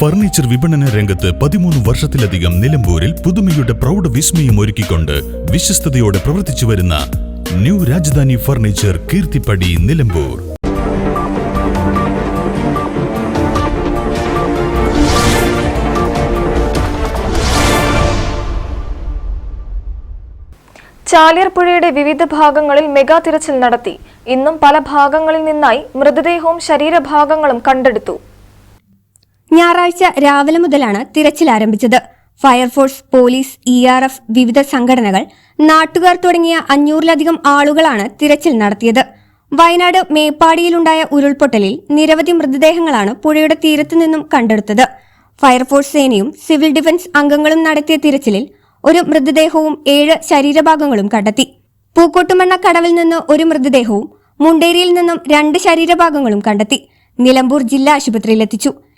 Furniture വിപണന രംഗത്ത് പതിമൂന്ന് വർഷത്തിലധികം നിലമ്പൂരിൽ പുതുമയുടെ പ്രൗഢ വിസ്മയം ഒരുക്കിക്കൊണ്ട് വിശ്വസ്തയോടെ പ്രവർത്തിച്ചു വരുന്ന ന്യൂ രാജധാനി ഫർണിച്ചർ കീർത്തിപ്പടി നിലമ്പൂർ. ചാലിയർപ്പുഴയുടെ പുഴയുടെ വിവിധ ഭാഗങ്ങളിൽ മെഗാ തിരച്ചിൽ നടത്തി. ഇന്നും പല ഭാഗങ്ങളിൽ നിന്നായി മൃതദേഹവും ശരീരഭാഗങ്ങളും കണ്ടെടുത്തു. ഞായറാഴ്ച രാവിലെ മുതലാണ് തിരച്ചിൽ ആരംഭിച്ചത്. Fire force police E R F വിവിധ സംഘടനകൾ നാട്ടുകാർ തുടങ്ങിയ അഞ്ഞൂറിലധികം ആളുകളാണ് തിരച്ചിൽ നടത്തിയത്. വയനാട് മേപ്പാടിയിലുണ്ടായ ഉരുൾപൊട്ടലിൽ നിരവധി മൃതദേഹങ്ങളാണ് പുഴയുടെ തീരത്തു നിന്നും കണ്ടെടുത്തത്. ഫയർഫോഴ്സ് സേനയും സിവിൽ ഡിഫൻസ് അംഗങ്ങളും നടത്തിയ തിരച്ചിലിൽ ഒരു മൃതദേഹവും ഏഴ് ശരീരഭാഗങ്ങളും കണ്ടെത്തി. പൂക്കോട്ടുമണ്ണ കടവിൽ നിന്ന് ഒരു മൃതദേഹവും മുണ്ടേരിയിൽ നിന്നും രണ്ട് ശരീരഭാഗങ്ങളും കണ്ടെത്തി. നിലമ്പൂർ ജില്ലാ ആശുപത്രിയിലെത്തിച്ചു.